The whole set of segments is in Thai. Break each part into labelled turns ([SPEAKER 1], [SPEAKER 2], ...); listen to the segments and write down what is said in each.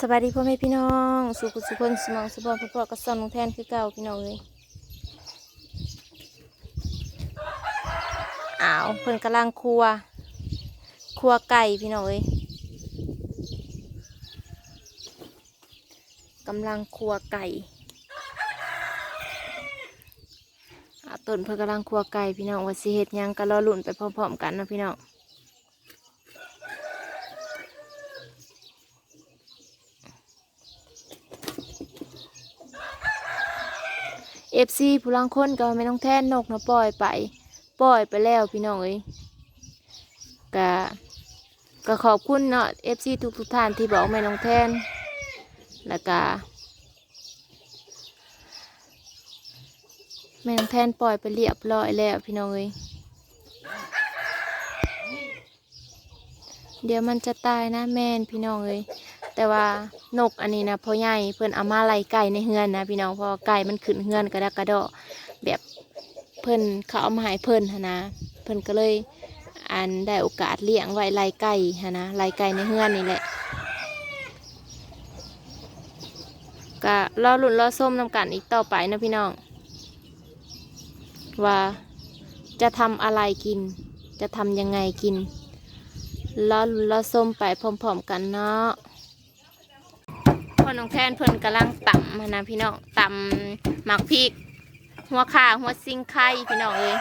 [SPEAKER 1] สวัสดีพ่อแม่พี่น้อง สุขุสุคนสมองสุบอนพ่อพ่อกระซอนลงแทนคือเก่าพี่น้องเลยอ้าวเพิ่นกำลังครัว ครัวไก่พี่น้องเอ้ยกำลังครัวไก่อาต้นเพิ่นกำลังครัวไก่พี่น้องว่าสิเฮ็ดหยังก็รอลุ่นไปพร้อมๆกันนะพี่น้อง เอฟซีผู้ลังคนก็ไม่ต้องแท่นนกนะปล่อยไปปล่อยไปแล้วพี่น้องเอ้ยก็ก็ขอบคุณเนาะเอฟซีทุกทุกท่านที่บอกไม่ต้องแท่นแล้วก็แม่น้องแท่นปล่อยไปเรียบร้อยแล้วพี่น้องเอ้ยเดี๋ยวมันจะตายนะแม่นพี่น้องเอ้ย แต่ว่านกอันนี้นะพ่อใหญ่เพิ่อนเอามาไล่ไก่ในเฮือนนะพี่น้องพอไก่มันขึ้นเฮือนกระดกกระดอแบบเพิ่อนเขาเอามาให้เพิ่นหนนะเพิ่อนก็เลยอันได้โอกาสเลี้ยงไว้ไล่ไก่นนะไล่ไก่ในเฮือนนี่แหละก็รอหลุ่นรอส้มนำกันอีกต่อไปนะพี่น้อง ว่าจะทำอะไรกิน จะทำยังไงกินรอหลุ้นรอส้มไปพร้อมๆกันเนาะ พ่อน้องแทนเพิ่นกำลังต่ำหั้นนะพี่น้องต่ำหมักพริก หัวข่าหัวซิงไข่พี่น้องเอ้ย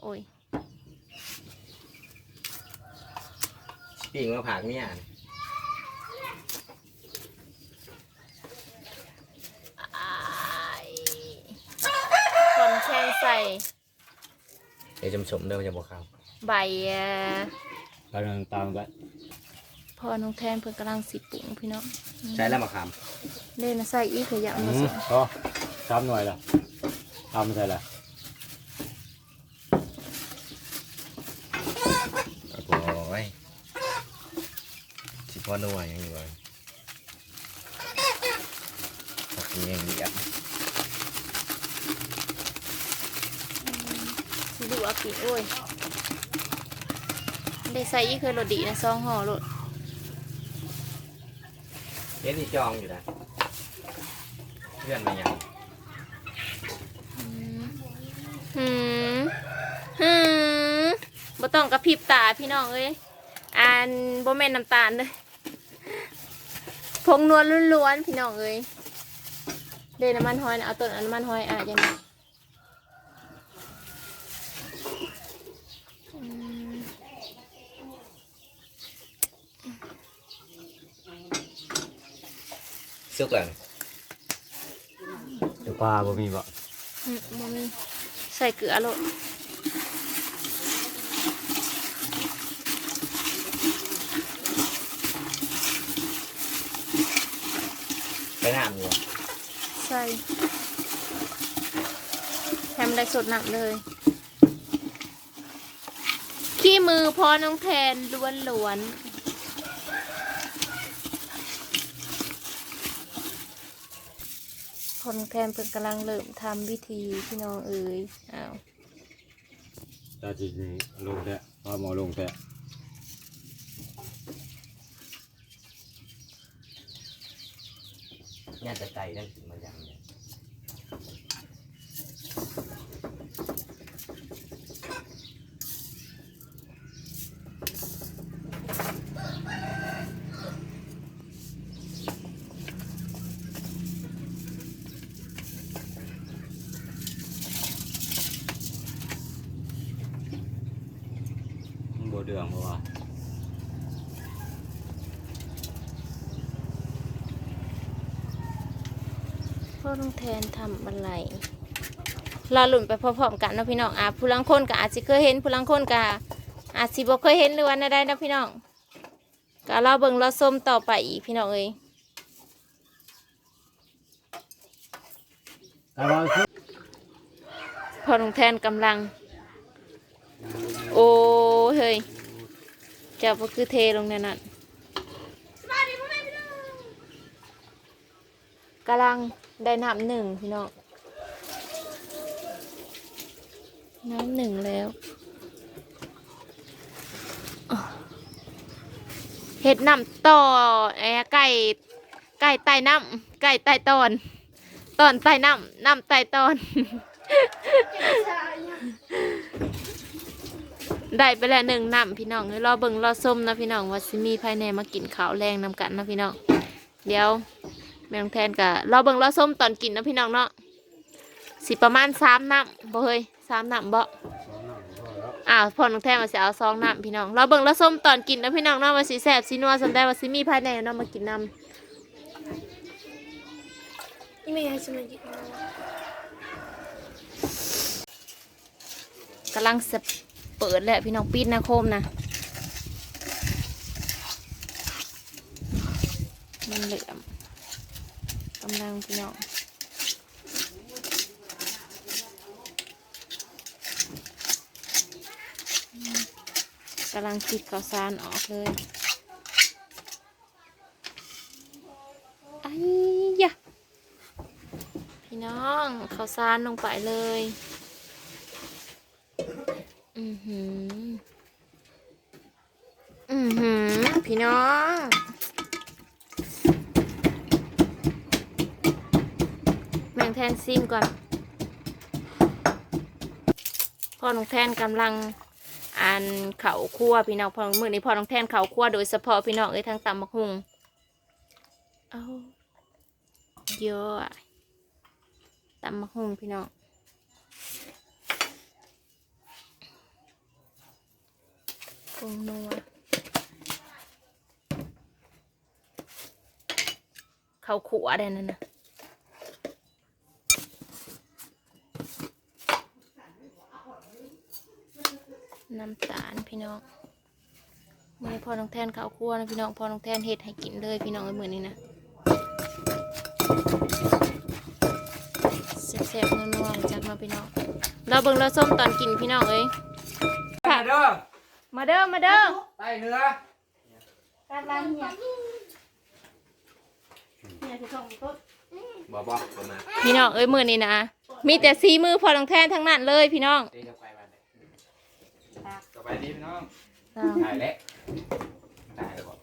[SPEAKER 1] โอ้ย
[SPEAKER 2] ปิ่งมาผักเนี่ย
[SPEAKER 1] อ้ายคนแช่งใส่
[SPEAKER 2] เดี๋ยวจมสมเดิมจะบอกเขา
[SPEAKER 1] ใบเอ่อกำ
[SPEAKER 3] ลังตามไป
[SPEAKER 1] พ่อน้องแทนเพิ่นกำลังสิปรุงพี่น้อง
[SPEAKER 2] ใช้แล้วมะขาม
[SPEAKER 1] เล่นนะใส่อีกขยะ
[SPEAKER 3] อื
[SPEAKER 1] มามสอง
[SPEAKER 3] ก็สามหน่วยละทำใส่ละ
[SPEAKER 2] โอ้โหยสิพ่อนัวยังอยู่เลยผักนี้ยังดีอะ
[SPEAKER 1] สิดูเอาปีโอ้ยได้ใส่อีกเคยโรดีนะซองห่อโรด
[SPEAKER 2] เดี๋ยวนี่จองอยู่นะเพื่อนมายัง
[SPEAKER 1] หืมหืมบ่ต้องกระพริบตาพี่น้องเอ้ยอันบ่แม่นน้ำตาลเลยพงนวลล้วนๆพี่น้องเอ้ยเดน้ำมันหอยนะเอาต้นน้ำมันหอยอะยังไง
[SPEAKER 2] ซุกเลย
[SPEAKER 3] เดี๋ยวปลาบ่มีบ่
[SPEAKER 1] อืมบ่มีใส่เกลือโลด
[SPEAKER 2] ไปน้ำอยู่อะ
[SPEAKER 1] ใส่แถมได้สดหนักเลย ขี้มือพอน้องแทนล้วนล้วนๆ คนแทนเพิ่นกำลังเริ่มทำวิธีพี่น้องเอ๋ยอ้าว
[SPEAKER 3] ตาจีนี่ลงแท้ปลาหมอลงแท้
[SPEAKER 2] น่าจะไก่ได้ถึงมายังเนี่ย
[SPEAKER 3] มันบ่เดืองเพราะว่า
[SPEAKER 1] พ่อน้องแทนทำอะไรรอหลุ่นไปพร้อมๆกันเนาะพี่น้องอะผู้ลังคนก็อาจจะเคยเห็นผู้ลังคนก็อาจสิบ่เคยเห็นหรือว่าได้นะพี่น้องก็เราเบิ่งเราส้มต่อไปอีกพี่น้องเอ้ย
[SPEAKER 3] แต่ว่าคือ
[SPEAKER 1] พอน้องแทนกำลัง โอ้เฮ้ย เจ้าก็คือเทลงในนั้นกำลังได้น้ำหนึ่งพี่น้องน้ำหนึ่งแล้วเฮ็ดน้ำต่อไอไก่ไก่ใต้น้ำไก่ใต้ตอน ตอนใต้น้ำน้ำใต้ตอน ได้ไปแล้วหนึ่งน้ำพี่น้องเดี๋ยวรอเบิ่งรอส้มนะพี่น้องว่าสิมีภายในมากินข้าวแรงนำกันนะพี่น้อง เดี๋ยวแม่น้องแทนกะรอเบิ่งรอส้มตอนกินนะพี่น้องเนาะสิประมาณสามน้ำบ่เฮ้ยสามน้ำบ่
[SPEAKER 3] สองหนังพอแล้ว
[SPEAKER 1] อ้าวพอน้องแทนมาสิเอาซองน้ำพี่น้องรอเบิ่งรอส้มตอนกินนะพี่น้องเนาะว่าสิแซ่บสินัวสำได้ว่าสิมีภายในเนาะมากินน้
[SPEAKER 4] นี่ไม่อยากจะมาหยิบมาำ
[SPEAKER 1] กำลังจะ เปิดแหละพี่น้องปิดนะโคมนะมันเหลือมกำลังพี่น้องกำลังคิดข้าวสารออกเลยไอ้ยะพี่น้องข้าวสารลงไปเลย หือ อือหือ พี่น้องแม่งแทนซิมก่อนพ่อน้องแทนกำลังอ่านเข่าคั่วพี่น้องพอมือนี้พ่อน้องแทนเข่าคั่วโดยเฉพาะพี่น้องเอ้ยทางตำมะฮุงเอาเยอะอะตำมะฮุงพี่น้อง ปรุ งนัวเขาขัวได้นั่นนะน้ำตาลพี่น้องมื่อพอน้องแทนเขาคั่วนะพี่น้องพอน้องแทนเห็ดให้กินเลยพี่น้องเหมือนนี้นะแซ่บๆนัวๆจากมาพี่น้องเราเบิ่งเราส้มตอนกินพี่น้องเอ้ย
[SPEAKER 2] มาเด้อ
[SPEAKER 1] มาเด้อมาเด้อ
[SPEAKER 2] ใต้เนื้อ
[SPEAKER 4] การล้างเนี่ยเนี่ยที่ส่งต้น
[SPEAKER 2] บ่บ่ประมาณ
[SPEAKER 1] พี่น้องเอ้ยมือนี่นะมีแต่สีมือพอลองแทนทั้งนั้นเลยพี่น้อง
[SPEAKER 2] เดี๋ยวจะไปบ้านไหนสบายดีพี่น้อง
[SPEAKER 1] อ้าว
[SPEAKER 2] ถ่ายแล้วถ่ายแล้วบ่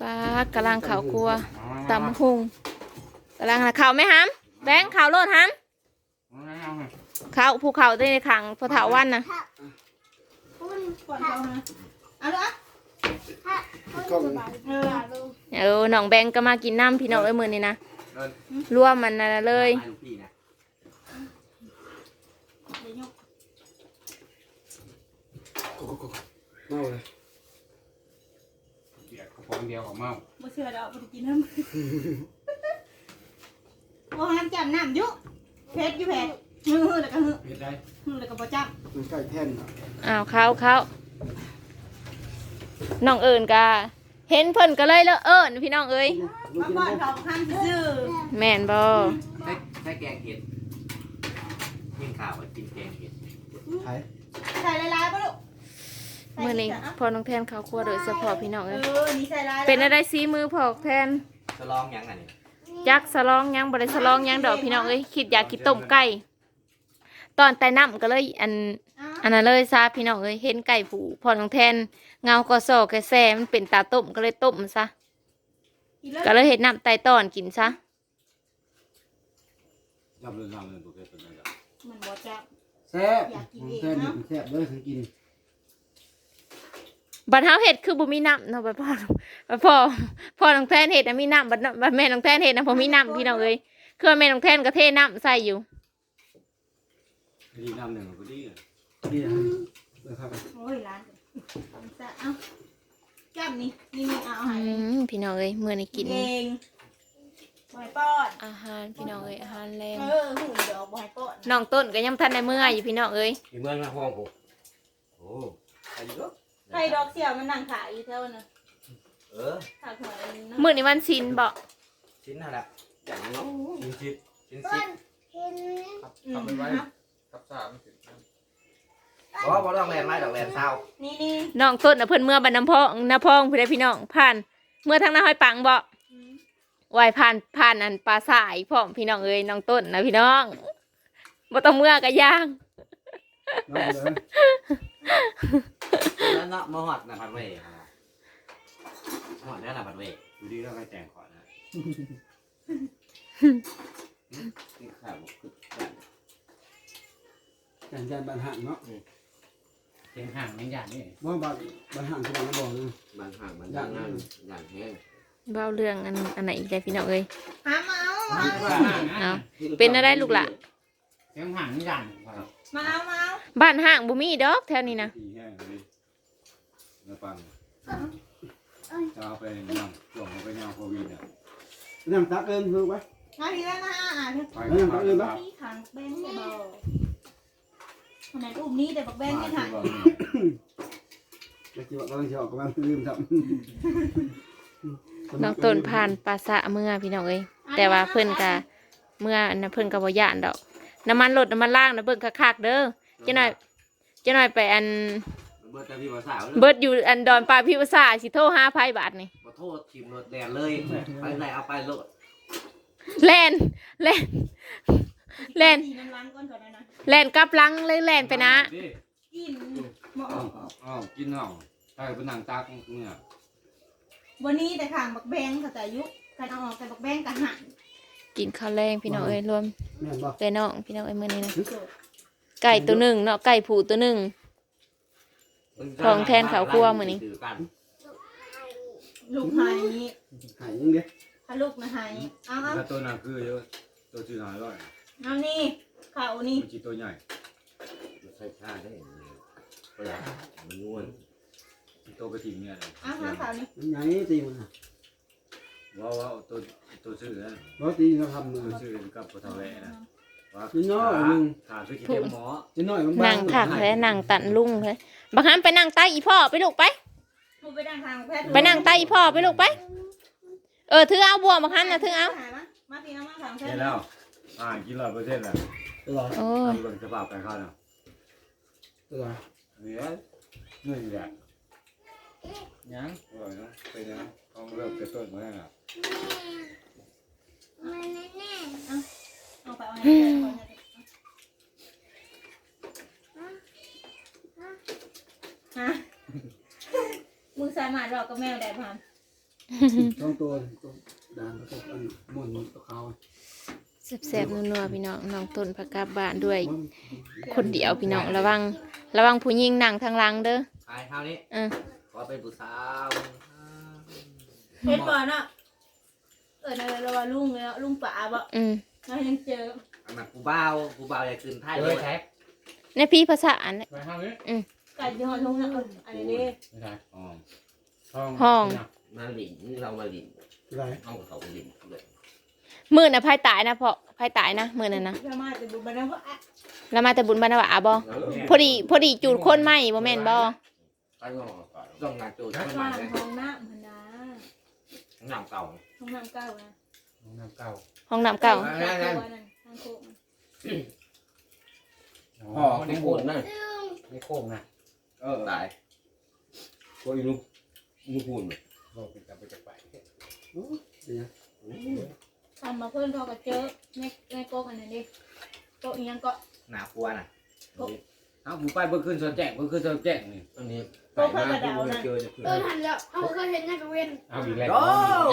[SPEAKER 1] ปลากระลังขาวครัวตำหุงกระลังน่ะขาวไหมฮัมแบงค์ขาวโลดฮัมขาวภูเขาได้ในขังพอเถาวันนะ
[SPEAKER 4] เพราะมันก่อนเขานะเอาละ
[SPEAKER 5] กล้อง
[SPEAKER 4] เออ
[SPEAKER 1] เออน้องแบงค์ก็มากินน้ำพี่น้องเอ้ยมือนี่นะ
[SPEAKER 2] เดิน
[SPEAKER 1] รวมมันนะเลย
[SPEAKER 2] ไปลูกพี่นะ
[SPEAKER 4] เดี๋ยวยก
[SPEAKER 5] เมาเลย
[SPEAKER 3] เบียร์กระป๋องเดียวของเมา
[SPEAKER 4] บ่เชื่อดอกบ่ได้กินน้ำบ่ห้ามจำน้ำอยุเพชรอยู่เพชรฮือแล้วก็ฮือ
[SPEAKER 3] เฮ็ดได้
[SPEAKER 4] ฮือแล้วก็บ่จับ
[SPEAKER 5] มันใกล้แท่น
[SPEAKER 1] อ้าวเขาเขาน้องเอิญกาเห็นเพิ่นก็เลยแล้วเอิญพี่น้องเอ้ย
[SPEAKER 5] ลูก
[SPEAKER 4] มา
[SPEAKER 5] กิน
[SPEAKER 4] ก่อน
[SPEAKER 5] บ่
[SPEAKER 4] เขาข้ามซื่อ
[SPEAKER 1] แม่นบ่
[SPEAKER 2] ใช้ใช้แกงเห็ดกินข้าวอะกินแกงเห็ด
[SPEAKER 5] ไข่
[SPEAKER 4] ใส่ลายๆป่ะลูก
[SPEAKER 1] มือนี้พอน้องแทนขาวครัวโดยเฉพาะพี่น้อง
[SPEAKER 4] เอ
[SPEAKER 1] เอ้ย
[SPEAKER 4] อนี่ใส่ลาย
[SPEAKER 1] เป็นอะไรซีมือพอกแทน
[SPEAKER 2] จะลองยังไงนี่
[SPEAKER 1] จักสะลองยังบริสะลองยังดอกพี่น้องเอ้ยคิดอยากกินต้มไก่ตอนแต่น้ำก็เลยอัน อันนั้นเลยซาพี่น้องเอ้ยเห็นไก่ผูพอน้องแทน เงาก็โซกแซ่มันเป็นตาต้มก็เลยต้มมันซะก็เลยเห็ดน้ำไตตอนกินซะ
[SPEAKER 3] ทำเรื่องทำเรื่องตัวเป็นอะไร
[SPEAKER 4] มันบ่จับ
[SPEAKER 5] แซ่บผมแซ่บนี่แซ่บเลยเคยกิน
[SPEAKER 1] บัดเฮาเห็ดคือบ่มีน้ำเนาะบัดพ่อบัดพ่อพ่อน้องแทนเห็ดนะมีน้ำบัดน้ำบัดแม่น้องแทนเห็ดนะพอมีน้ำพี่น้องเอ้ยคือว่าแม่น้องแทนก็เทน้ำใส่อยู่
[SPEAKER 3] ดีน้ำหนึ่งก็ดีอะ
[SPEAKER 5] ดีนะเออครับ
[SPEAKER 4] โอ้ยร้านจะเอาจับนี่นี่นี่เอาให้
[SPEAKER 1] อืมพี่น้องเอ้ยมื้อนี้กิน
[SPEAKER 4] เองบอยป้อน
[SPEAKER 1] อาหารพี่น้องเอ้ยอาหารแรง
[SPEAKER 4] เออหูเดี๋ยวบอยป้อน
[SPEAKER 1] น้องต้นก็ยังทันในเมื่อยอยู่พี่น้องเอ้ย
[SPEAKER 3] มีเมืองมาห้องผม
[SPEAKER 2] โอ้อายุ
[SPEAKER 4] ใครดอกเสี่ยวมันนั่งขายอยู่เท่านั้น
[SPEAKER 2] เออ
[SPEAKER 4] ขายหวยนะ
[SPEAKER 1] มื้อนี้วันชินบ่
[SPEAKER 2] ชิ้นนั่นแหละอย่างนี้
[SPEAKER 3] ชินชิด
[SPEAKER 2] ชิ้นสิบ
[SPEAKER 4] อืม
[SPEAKER 3] กับสามสิบ
[SPEAKER 2] เพราะว่า บ่ต้องแลนไม้ดอกแลนเศร้า
[SPEAKER 4] นี่นี่
[SPEAKER 1] น้องต้นน่ะเพิ่นเมื่อบันน้ำพองน้าพองพี่ได้พี่น้องผ่าน เมื่อทางน้าห้อยปังบ่ไหวผ่านผ่านอันปลาสายพร้อมพี่น้องเอ้ยน้องต้นนะพี่น้องบ่ต้องเมื่อก็ย่าง
[SPEAKER 5] น้องเลย
[SPEAKER 2] แล้วเนาะมาหอดนะพันเว่ยอดแล้วล่ะบัดเวย
[SPEAKER 3] ดูดีแล้วก็แจงขอนะ
[SPEAKER 2] นี่ข้าวบ่คือแบบ
[SPEAKER 5] อย่างจานบานห่างเนาะ
[SPEAKER 3] เสียงห่างไม่หยาดนี่
[SPEAKER 5] ว่าบานบานห่างที่เราบอกนะ
[SPEAKER 2] บางห่างบางอย่างนั้นอย่างแห้ง
[SPEAKER 1] เบ้าเรื่องอันอันไหนอีกได้พี่น้องเอ้ย
[SPEAKER 4] หามาเอามาเอา
[SPEAKER 1] เอาเป็นอะไรลูกล่ะ
[SPEAKER 3] เสียงห่างไม่หยาดครับ
[SPEAKER 4] มาเอามาเอา
[SPEAKER 1] บ้านห้างบ่มีดอกแถวนี้นะ
[SPEAKER 3] ตีแห้งเลยเนื้อปังจะเอาไปนำส่งเอาไปนำโควิดเนี่ย
[SPEAKER 5] น้ำตักเอิญคือไว้
[SPEAKER 4] มาทีละนะอะเถอะ
[SPEAKER 3] ไป
[SPEAKER 5] เออเอาเลยปะ
[SPEAKER 4] นี่ขังแบง ค์เนี่ยเบาขนาดอุ้มนี่แต่บักแบงค์ไม่ถ่าย
[SPEAKER 5] จะคิดว่าเราต้องเชียวกับมันลืมทำ
[SPEAKER 1] น้องต้นผ่านปราสะเมื่อพี่น้องเอ้ยแต่ว่าเพิ่นก็เมื่ออันนะเพิ่นก็บ่ย่านดอก น้ำมันรถน้ำมันล่างนะเบิ่งคักๆเด้อเจ้าหน่อยเจ้าหน่อยไปอัน
[SPEAKER 2] เบิดแต่พี่ว่าสาว
[SPEAKER 1] เบิดอยู่อันดอนปลาพิวษาสิโทรหาไผบาทนี่
[SPEAKER 2] บ่โทษทีมรถแดนเลยไปไหนเอาไปโลด
[SPEAKER 1] แล่นแล่น แล่น
[SPEAKER 4] ดีน้ำล้างก้อนก่อนนะนะ
[SPEAKER 1] แล่นกลับหลังเลยแล่นไปนะ
[SPEAKER 4] กินหมอ
[SPEAKER 3] อ๋อกินเหรอใช่เป็นนางตักเนี่ย
[SPEAKER 4] วันนี้แต่ขังบักแบงค์กับแต่อายุการเอาออกแต่บักแบงค์กับหัน
[SPEAKER 1] กินข้าวแรงพี่น้องเอ้ยรวม
[SPEAKER 5] แม่นบอก
[SPEAKER 1] เอ้ยน้องพี่น้องเอ้ยมื้อนี้นะไก่ตัวหนึ่งเนาะไก่ผูตัวหนึ่ง ของแทนข้าวคั่วมื้อนี้
[SPEAKER 4] ลูกหาย
[SPEAKER 5] หายยังเด้
[SPEAKER 4] ถ้าลูกนะหายเอาเอา
[SPEAKER 3] แต่ตัวนั้นคือเยอะตัวชื่อหายร้อย
[SPEAKER 4] เอานี่ข่าวนี่
[SPEAKER 3] มันจีตัวใหญ่
[SPEAKER 2] ใส่ชาได้เวลามันนวล
[SPEAKER 3] ตัวกระถิ่นเนี่ย
[SPEAKER 4] เอาหาข่าวนี่
[SPEAKER 5] มันใหญ่ตีมันนะ
[SPEAKER 3] ว่าว่าตัวตัวชื่อนะ
[SPEAKER 5] เราตีเราทำมือ
[SPEAKER 3] ตัวชื่อกับปทแวนะว่า
[SPEAKER 5] นิดน้อยหนึ่ง
[SPEAKER 3] ขาคือขี้เต็มหมอ
[SPEAKER 5] จะน้อยบาง
[SPEAKER 1] นั่งขักและนั่งตันลุงเลยบักฮัมไปนั่งใต้อีพ่อไปลูกไป
[SPEAKER 4] มึงไปนั่งทางแพทย์
[SPEAKER 1] ไปนั่งใต้อีพ่อไปลูกไป เออถือเอาบ่วงบักฮัมนะถือเอา
[SPEAKER 4] มาตีน้ำมาทางแพ
[SPEAKER 3] เห็
[SPEAKER 4] ท
[SPEAKER 3] น
[SPEAKER 4] ย์
[SPEAKER 3] แล้ว อ่ากินร้อยเปอร์เซ็นต์แล้ว
[SPEAKER 5] ตลอด
[SPEAKER 1] โอ้ย
[SPEAKER 3] ทำเป็นสภาพการข้าวเนาะ
[SPEAKER 5] ตลอด
[SPEAKER 3] เหลือนี่แหละยังอร่อยนะเป็นยังต้องเริ่มจะต้นมาแล้วนะ
[SPEAKER 4] เอาไปเอาให้แพทย์ก่อนฮะมึงสามารถหลอกกับแมวได้พัน
[SPEAKER 5] ต้องตัวตัวด่านตัวอันหมุนตัวเขา
[SPEAKER 1] แซ่บๆนัวๆพี่น้องน้องต้นผักกาบบ้านด้วย
[SPEAKER 5] มัน
[SPEAKER 1] คนเดียวพี่น้องระวัง ระวังผู้หญิงนั่งทางหลังเด้อ
[SPEAKER 2] ไปเท่านี้
[SPEAKER 1] เออ
[SPEAKER 2] ขอเป็นผู้สาว
[SPEAKER 4] เฮ็ดก่อนอะเออนั่นเราว่าลุงเลยลุงป๋าบ่
[SPEAKER 1] อืม
[SPEAKER 4] เรายังเจอ
[SPEAKER 2] อันนั้นผู้บ่าวผู้บ่าวอยากขึ้นท้าย
[SPEAKER 3] เฮ้
[SPEAKER 2] เลยย
[SPEAKER 3] ใช้
[SPEAKER 1] ในพี่ภาษาอันน่ะ
[SPEAKER 3] ไปห้างนี้
[SPEAKER 4] ไก่ยี่ห้อลุงนะอันนี้
[SPEAKER 3] ไม่ใช่อ๋อ
[SPEAKER 1] ห้อง
[SPEAKER 2] มาหลินเรามาหลิน
[SPEAKER 5] ไร
[SPEAKER 2] เอาเขาหลินเลย
[SPEAKER 1] มื้อน่ะภายตายนะเพาะภายตายนะมื้อนั้นนะ
[SPEAKER 4] จะมาจะบุบันแล้วก็อะ
[SPEAKER 1] แล้วมาแต่บุญบรรณวะบ่พอดีพอดีจูดคนไหมบ่แม่นบ่
[SPEAKER 2] ไปงอต้องงานโจทย์ไม่
[SPEAKER 4] ว่า
[SPEAKER 2] มาเลย
[SPEAKER 4] ห้องน้ำมันนะ
[SPEAKER 2] งานเก่า
[SPEAKER 4] ห้องน้ำเก่านะ
[SPEAKER 3] น้ำเก่า
[SPEAKER 1] ห้องน้ำเก่า
[SPEAKER 4] ตัวนั่นทางโค้ง
[SPEAKER 3] อ๋อในโค้งนะในโค้งนะ
[SPEAKER 2] เออตายก็อีลูกลูกหุ่น
[SPEAKER 3] โลกเป็นกับไปจากไป
[SPEAKER 5] เนี่ย
[SPEAKER 4] ทำมาเพื่อนเขาก็เจอในในโก๊กอันนั้นดิโก๊กอีหยังก็
[SPEAKER 2] หนาคัวน่ะ
[SPEAKER 3] เอาผมไปเบิ่งขึ้นสวนแจ้งเบิ่งขึ้นสวนแจ้งนี่
[SPEAKER 2] ตรงนี้
[SPEAKER 4] โก๊กเพื่อนกระเดานะ
[SPEAKER 2] เจอจะขึ้น
[SPEAKER 6] เออทันแล้วเขาเคยเห็นในกระเวน
[SPEAKER 3] เอาอีกแล้ว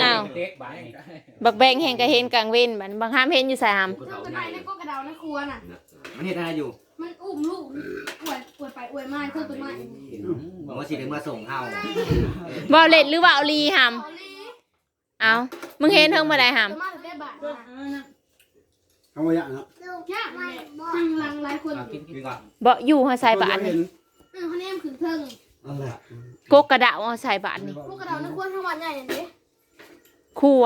[SPEAKER 1] อ้าว
[SPEAKER 3] เด็กบ้าน
[SPEAKER 1] บักแบงแห่งก็เห็นกลางเว้นบัดบางห้ามเห็นอยู่สาม
[SPEAKER 6] เรื่องกระไดในก็กระเดาในครัวน่ะ
[SPEAKER 2] มันเห็นอะไรอยู่
[SPEAKER 6] มันอุ้มลูกอวดอวดไปอวดมาเธอตัวใหม่
[SPEAKER 2] บอกว่าสิถึงมาส่งเฮา
[SPEAKER 1] บ่เล่นหรือว่าเอาลีหาม
[SPEAKER 6] เอาลี
[SPEAKER 1] เอามึงเห็นเทิงบ่ได้หาม
[SPEAKER 6] ตัวมาถึงได้บาท
[SPEAKER 4] ต้น
[SPEAKER 6] มา
[SPEAKER 4] อันนั้นน่ะ
[SPEAKER 5] เขาไม่ยากเนาะ
[SPEAKER 6] ยากเลยนั่งลังหลายคน
[SPEAKER 2] กินกินก่อน
[SPEAKER 1] บ่อยู่หาใส่บาทนี่
[SPEAKER 6] เออเขาเนี่ยขึ้นเทิง
[SPEAKER 5] อะไร
[SPEAKER 1] กกกระดาษเอาใส่บาทนี่
[SPEAKER 6] พวกกระเดาในครัวทั้งวันใหญ่อย่างนี้
[SPEAKER 1] ครัว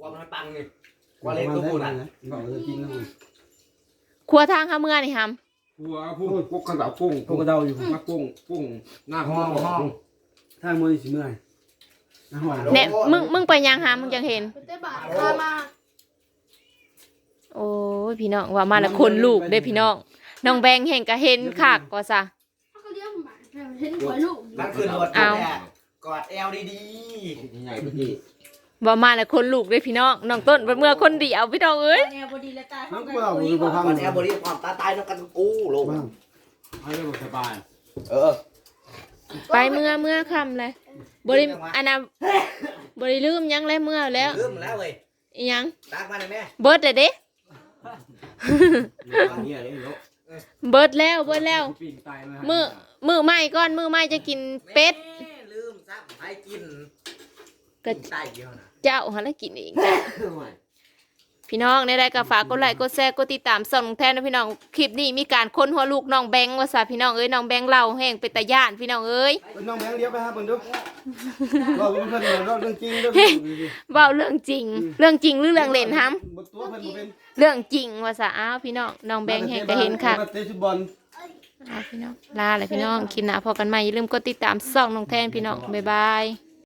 [SPEAKER 2] ว่ามันปังนี่
[SPEAKER 5] ว่า
[SPEAKER 2] ว่า
[SPEAKER 5] เล็
[SPEAKER 2] เล็
[SPEAKER 5] ก
[SPEAKER 2] ก
[SPEAKER 5] ก็
[SPEAKER 2] ก็
[SPEAKER 5] พู
[SPEAKER 2] พู
[SPEAKER 5] ด
[SPEAKER 2] ด
[SPEAKER 5] นะ
[SPEAKER 2] อะ
[SPEAKER 5] บอกเลยจริงนะมัน
[SPEAKER 1] ครัวทางข้าเมืองนี่หาม
[SPEAKER 3] หัวผู้พวกกระดาษกุ้ง
[SPEAKER 5] พวกกระเดาอยู่
[SPEAKER 3] มากุ้งกุ้งหน้า
[SPEAKER 2] ห้
[SPEAKER 3] ห้
[SPEAKER 2] อ
[SPEAKER 3] องง
[SPEAKER 2] ห้อง
[SPEAKER 5] ถ้ามือสิเมื่อย นะหอย
[SPEAKER 1] แน่มึงมึงไปยังหามมึงจังเห็น
[SPEAKER 6] เป็น ได้บาทพามา
[SPEAKER 1] โอ้ยพี่น้องว่ามาแล้วคนลูกเด้พี่น้อง น้องแบงแห่งก็เห็นคักกว่าซะ
[SPEAKER 6] เขาก็เลี้ยงบาทเห็นหัวลูก
[SPEAKER 2] นั่นคือรถ
[SPEAKER 1] เอา
[SPEAKER 2] กอดแอลดีๆใหญ่พี่
[SPEAKER 1] ว่ามาแล้วคนลูกเด้พี่น้อง น้องต้นเมื่อคนเดียวพี่น้องเอ้ย
[SPEAKER 4] แนวบดีและตาย
[SPEAKER 5] ทั้
[SPEAKER 4] เขา
[SPEAKER 5] ง
[SPEAKER 4] ก็
[SPEAKER 5] เปล่า
[SPEAKER 4] คุย
[SPEAKER 5] มือ
[SPEAKER 4] ก่อน
[SPEAKER 5] พัง
[SPEAKER 2] กอดแอลบริความตาตายน้องกันกูลง
[SPEAKER 5] บ้าง
[SPEAKER 3] ให้เรื่องสบาย
[SPEAKER 2] เออ
[SPEAKER 1] ไปเมื่อเมื่อคำเลยบริอันน่ะบริลืมหยังเลยเมื่อแล้ว
[SPEAKER 2] ลืมแล้วเว้ย
[SPEAKER 1] อิหยัง
[SPEAKER 2] ตากมาเลยแม่
[SPEAKER 1] เบิร์ดเลยเด้
[SPEAKER 5] เอาเนี่ยเลยเนาะ
[SPEAKER 1] เบิร์ดแล้วเบิร์ดแล้ว
[SPEAKER 5] ปีนตายมา
[SPEAKER 1] มือมือใหม่ก่อนมือใหม่จะกินเป็ด
[SPEAKER 2] แม่ลืมซับไปกิน
[SPEAKER 1] ก็
[SPEAKER 2] ใต้เดียวนะ
[SPEAKER 1] เจ้าหาแล้วกินเองจ้ะ พี่น้องในรายการฝากกดไลค์กดแชร์กดติดตามส่องแทนนะพี่น้องคลิปนี้มีการค้นหัวลูกน้องแบงค์ว่าซะพี่น้องเอ้ยน้องแบงค์เล่าแห้งเป็นตาย่านพี่น้องเอ้ย
[SPEAKER 5] น้องแบงค์เลี้ยวไปหาเพิ่นดูเราเพิ่นเราเรื่องจริงเรื่อง
[SPEAKER 1] เว้าเรื่องจริง เรื่องจริงหรือเรื่องเล่นฮัม
[SPEAKER 5] บนตัวเพิ่นบ่เป็น
[SPEAKER 1] เรื่องจริงว่าซะอ้าวพี่น้องน้องแบงค์แห้งก็เห็นค่ะ
[SPEAKER 5] เตะฟุตบอล
[SPEAKER 1] อ้าวพี่น้องลาเลยพี่น้องคลิปหน้าพอกันใหม่อย่าลืมกดติดตามส่องน้องแทนพี่น้องบ๊ายบาย